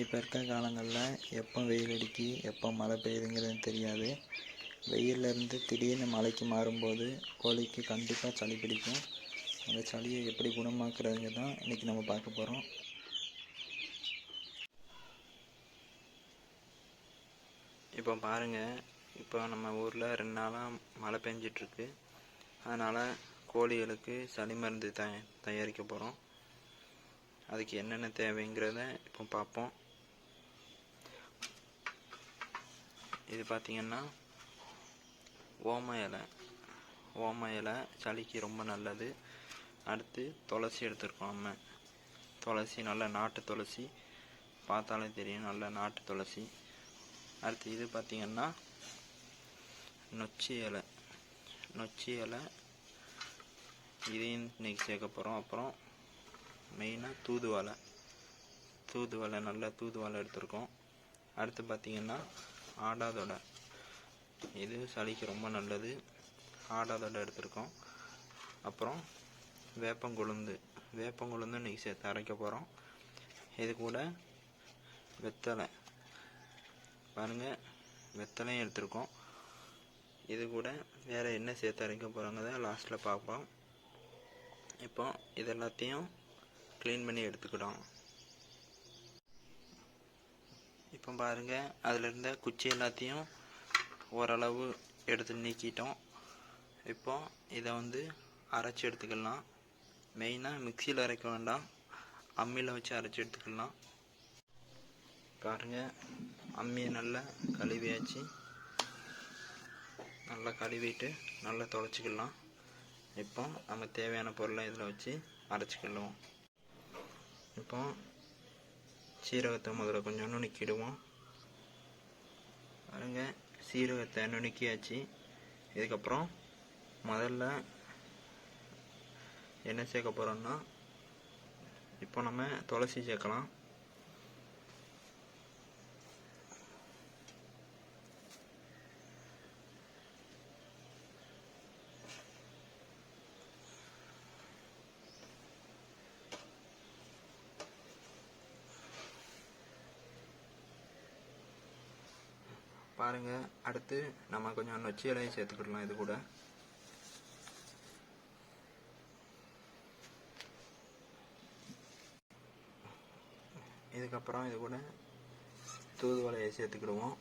இப்போ இருக்க காலங்களில் எப்போ வெயில் அடிக்கி எப்போ மழை பெய்யுதுங்கிறது தெரியாது. வெயில்ல இருந்து திடீர்னு மழைக்கு மாறும்போது கோழிக்கு கண்டிப்பாக சளி பிடிக்கும். அந்த சளியை எப்படி குணமாக்குறதுங்க தான் இன்றைக்கி நம்ம பார்க்க போகிறோம் இப்போ பாருங்கள் இப்போ நம்ம ஊரில் ரெண்டு நாளாக மழை பெஞ்சிட்ருக்கு. அதனால் கோழிகளுக்கு சளி மருந்து த தயாரிக்க போகிறோம் அதுக்கு என்னென்ன தேவைங்கிறத இப்போ பார்ப்போம். இது பார்த்திங்கன்னா ஓம இலை. ஓம இலை சளிக்கு ரொம்ப நல்லது. அடுத்து துளசி எடுத்துருக்கோம் நம்ம. துளசி நல்ல நாட்டு துளசி. பார்த்தாலே தெரியும் நல்ல நாட்டு துளசி. அடுத்து இது பார்த்திங்கன்னா நொச்சி இலை. நொச்சி இலை இதையும் இன்றைக்கி சேர்க்க போகிறோம் அப்புறம் மெயினாக தூதுவலை தூதுவலை நல்ல தூதுவலை எடுத்திருக்கோம். அடுத்து பார்த்திங்கன்னா ஆடாதொடை. இது சளிக்கு ரொம்ப நல்லது. ஆடாதொடை எடுத்திருக்கோம். அப்புறம் வேப்பங்குழுந்து. வேப்பங்குளுந்து இன்றைக்கி சேர்த்து அரைக்க போகிறோம் இது கூட வெத்தலை. பாருங்கள் வெத்தலையும் எடுத்திருக்கோம். இது கூட வேறு என்ன சேர்த்து அரைக்க போகிறாங்க லாஸ்ட்டில் பார்ப்போம். இப்போ இது எல்லாத்தையும் க்ளீன் பண்ணி எடுத்துக்கிட்டோம் இப்போ பாருங்கள் அதில் இருந்த குச்சி எல்லாத்தையும் ஓரளவு எடுத்து நீக்கிட்டோம். இப்போ இதை வந்து அரைச்சி எடுத்துக்கலாம். மெயினாக மிக்சியில் அரைக்க வேண்டாம். அம்மியில் வச்சு அரைச்சி எடுத்துக்கலாம். பாருங்கள் அம்மியை நல்லா கழுவியாச்சு. நல்லா கழுவிட்டு நல்லா தொலைச்சிக்கலாம். இப்போ நம்ம தேவையான பொருளை இதில் வச்சு அரைச்சிக்கலாம். இப்போ சீரகத்தை முதல்ல கொஞ்சம் நுணுக்கிடுவோம். பாருங்க சீரகத்தை நுணுக்கியாச்சு. இதுக்கப்புறம் முதல்ல என்ன சேர்க்க போகிறோம்னா இப்போ நம்ம துளசி சேர்க்கலாம். பாருங்க அடுத்து நம்ம கொஞ்சம் நொச்சி இலையும் சேர்த்துக்கிடலாம் இது கூட. இதுக்கப்புறம் இது கூட தூதுவளையை சேர்த்துக்கிடுவோம்.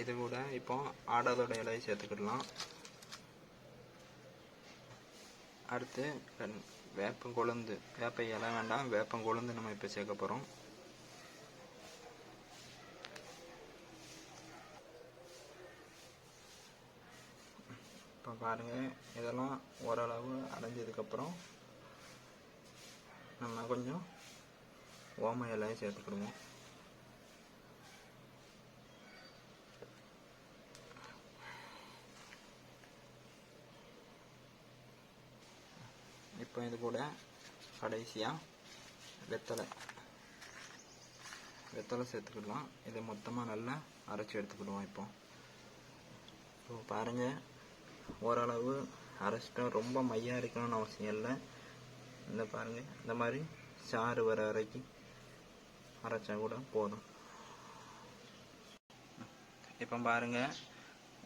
இது கூட இப்போ ஆடாதோட இலையை சேர்த்துக்கிடலாம். அடுத்து வேப்பங்கொழுந்து வேப்ப இலை வேண்டாம். வேப்பங்கொழுந்து நம்ம இப்போ சேர்க்க போகிறோம் இப்போ பாருங்கள் இதெல்லாம் ஓரளவு அடைஞ்சதுக்கப்புறம் நம்ம கொஞ்சம் ஓம இலையை சேர்த்துக்கிடுவோம். இப்போ இது கூட கடைசியாக வெத்தலை. வெத்தலை சேர்த்துக்கிடலாம். இதை மொத்தமாக நல்லா அரைச்சி எடுத்துக்கிடுவோம் இப்போ. இப்போ பாருங்கள் ஓரளவு அரைச்சிட்டோம் ரொம்ப மையாக இருக்கணும்னு அவசியம் இல்லை. இந்த பாருங்கள் இந்த மாதிரி சாறு வர வரைக்கும் அரைச்சா கூட போதும். இப்போ பாருங்கள்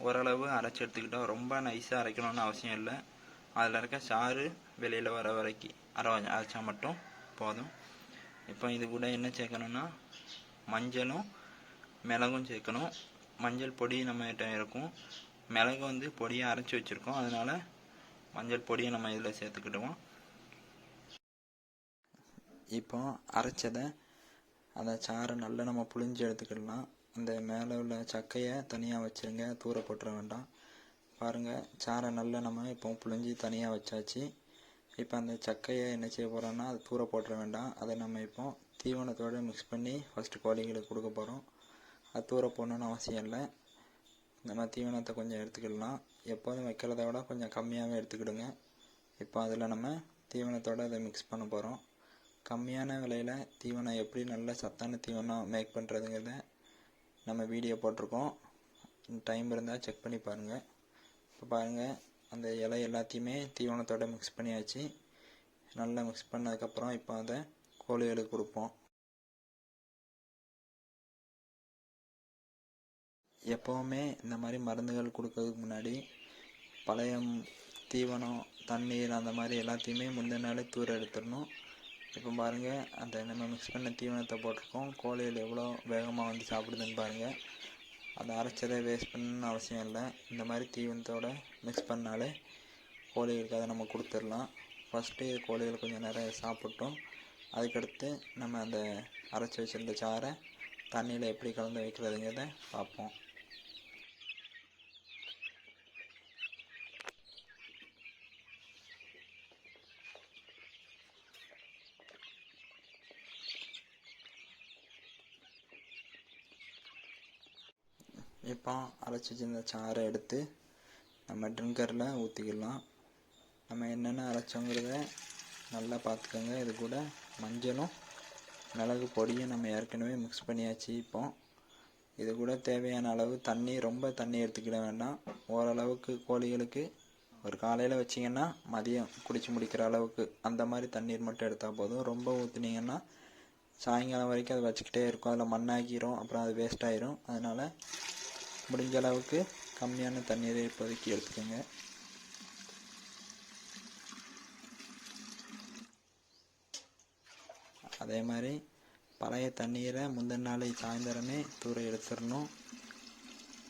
ஓரளவு அரைச்சி எடுத்துக்கிட்டோம். ரொம்ப நைஸாக அரைக்கணும்னு அவசியம் இல்லை. அதில் இருக்க சாறு வெளியில் வர வரைக்கும் அரை அரைச்சா மட்டும் போதும். இப்போ இது கூட என்ன சேர்க்கணும்னா மஞ்சளும் மிளகும் சேர்க்கணும். மஞ்சள் பொடி நம்மகிட்ட இருக்கும். மிளகு வந்து பொடியை அரைச்சி வச்சுருக்கோம். அதனால் மஞ்சள் பொடியை நம்ம இதில் சேர்த்துக்கிடுவோம். இப்போ அரைச்சதை அந்த சாறை நல்லா நம்ம புளிஞ்சு எடுத்துக்கிடலாம். அந்த மேலே உள்ள சக்கையை தனியாக வச்சுருங்க. தூர போட்டுற வேண்டாம். பாருங்கள் சாரை நல்லா நம்ம இப்போ புளிஞ்சு தனியாக வச்சாச்சு. இப்போ அந்த சக்கையை என்ன செய்ய போகிறோன்னா அது தூர போட்டுற வேண்டாம். அதை நம்ம இப்போ தீவனத்தோடு மிக்ஸ் பண்ணி ஃபஸ்ட்டு கோழிங்களுக்கு கொடுக்க போகிறோம் அது தூர போடணுன்னு அவசியம் இல்லை. நம்ம தீவனத்தை கொஞ்சம் எடுத்துக்கிடலாம். எப்போதும் வைக்கிறத விட கொஞ்சம் கம்மியாகவே எடுத்துக்கிடுங்க. இப்போ அதில் நம்ம தீவனத்தோடு அதை மிக்ஸ் பண்ண போகிறோம் கம்மியான விலையில் தீவனம் எப்படி நல்ல சத்தான தீவனம் மேக் பண்ணுறதுங்கிறத நம்ம வீடியோ போட்டிருக்கோம். டைம் இருந்தால் செக் பண்ணி பாருங்கள் இப்போ பாருங்கள் அந்த இலை எல்லாத்தையுமே தீவனத்தோடு மிக்ஸ் பண்ணியாச்சு. நல்லா மிக்ஸ் பண்ணதுக்கப்புறம் இப்போ அதை கோழிகளுக்கு கொடுப்போம். எப்போவுமே இந்த மாதிரி மருந்துகள் கொடுக்கறதுக்கு முன்னாடி பழைய தீவனம் தண்ணீர் அந்த மாதிரி எல்லாத்தையுமே முந்தின நாளே தூர எடுத்துடணும். இப்போ பாருங்கள் அந்த நம்ம மிக்ஸ் பண்ண தீவனத்தை போட்டிருக்கோம். கோழிகள் எவ்வளோ வேகமாக வந்து சாப்பிடுதுன்னு பாருங்கள் அதை அரைச்சதை வேஸ்ட் பண்ணணும்னு அவசியம் இல்லை. இந்த மாதிரி தீவனத்தோடு மிக்ஸ் பண்ணாலே கோழிகளுக்கு அதை நம்ம கொடுத்துடலாம். ஃபஸ்ட்டு கோழிகள் கொஞ்சம் நேரம் சாப்பிட்டோம். அதுக்கடுத்து நம்ம அந்த அரைச்சி வச்சிருந்த சாறை தண்ணியில் எப்படி கலந்து வைக்கிறதுங்கிறத பார்ப்போம். இப்போ அரைச்சி வச்சிருந்த சாறை எடுத்து நம்ம ட்ரிங்கரில் ஊற்றிக்கலாம் நம்ம என்னென்ன அரைச்சோங்கிறத நல்லா பார்த்துக்கோங்க. இது கூட மஞ்சளும் மிளகு பொடியும் நம்ம ஏற்கனவே மிக்ஸ் பண்ணியாச்சு இப்போ. இது கூட தேவையான அளவு தண்ணி ரொம்ப தண்ணி எடுத்துக்கிட வேண்டாம். ஓரளவுக்கு கோழிகளுக்கு ஒரு காலையில் வச்சிங்கன்னா மதியம் குடிச்சு முடிக்கிற அளவுக்கு அந்த மாதிரி தண்ணீர் மட்டும் எடுத்தால் போதும். ரொம்ப ஊற்றுனீங்கன்னா சாயங்காலம் வரைக்கும் அதை வச்சுக்கிட்டே இருக்கும். அதில் மண்ணாக்கிரும் அப்புறம் அது வேஸ்ட் ஆயிரும். அதனால் முடிஞ்ச அளவுக்கு கம்மியான தண்ணீரை இப்போதைக்கு எடுத்துக்கோங்க. அதே மாதிரி பழைய தண்ணீரை முந்தின நாள் சாயந்தரமே தூர எடுத்துடணும்.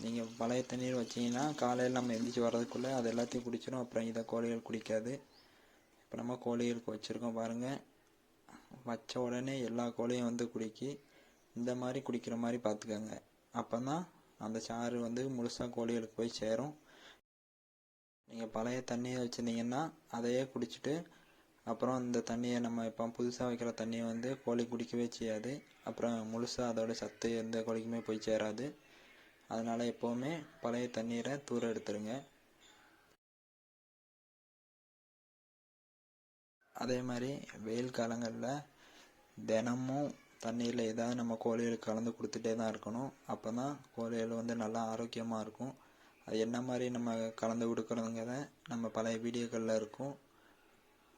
நீங்கள் பழைய தண்ணீர் வச்சீங்கன்னா காலையில் நம்ம எந்திரிச்சு வர்றதுக்குள்ளே அது எல்லாத்தையும் குடிச்சிடும் அப்புறம் இதை கோழிகள் குடிக்காது. இப்போ நம்ம கோழிகளுக்கு வச்சுருக்கோம் பாருங்கள் வச்ச உடனே எல்லா கோழியும் வந்து குடிக்கி இந்த மாதிரி குடிக்கிற மாதிரி பார்த்துக்கோங்க அப்போ தான் அந்த சாறு வந்து முழுசாக கோழிகளுக்கு போய் சேரும். நீங்கள் பழைய தண்ணியை வச்சுருந்தீங்கன்னா அதையே குடிச்சிட்டு அப்புறம் அந்த தண்ணியை நம்ம இப்போ புதுசாக வைக்கிற தண்ணியை வந்து கோழி குடிக்கவே செய்யாது. அப்புறம் முழுசாக அதோட சத்து எந்த கோழிக்குமே போய் சேராது. அதனால் எப்போவுமே பழைய தண்ணீரை தூர எடுத்துருங்க. அதே மாதிரி வெயில் காலங்களில் தினமும் தண்ணீரில் ஏதாவது நம்ம கோழிகளுக்கு கலந்து கொடுத்துட்டே தான் இருக்கணும். அப்போ தான் கோழிகள் வந்து நல்லா ஆரோக்கியமாக இருக்கும். அது என்ன மாதிரி நம்ம கலந்து கொடுக்குறதுங்கிறத நம்ம பழைய வீடியோக்களில் இருக்கும்.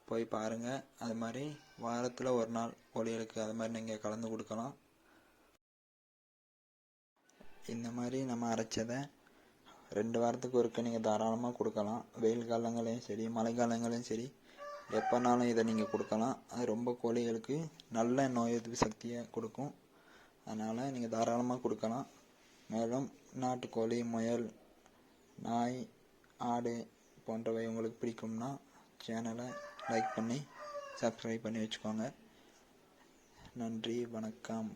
போய் பாருங்கள் அது மாதிரி வாரத்தில் ஒரு நாள் கோழிகளுக்கு அது மாதிரி நீங்கள் கலந்து கொடுக்கலாம். இந்த மாதிரி நம்ம அரைச்சதை ரெண்டு வாரத்துக்கு ஒருக்க நீங்கள் தாராளமாக கொடுக்கலாம். வெயில் காலங்களையும் சரி மழை காலங்களையும் சரி எப்போனாலும் இதை நீங்கள் கொடுக்கலாம். அது ரொம்ப கோழிகளுக்கு நல்ல நோய் எதிர்ப்பு சக்தியை கொடுக்கும். அதனால் நீங்கள் தாராளமாக கொடுக்கலாம். மேலும் நாட்டுக்கோழி முயல் நாய் ஆடு போன்றவை உங்களுக்கு பிடிக்கும்னா சேனலை லைக் பண்ணி சப்ஸ்கிரைப் பண்ணி வச்சுக்கோங்க. நன்றி வணக்கம்.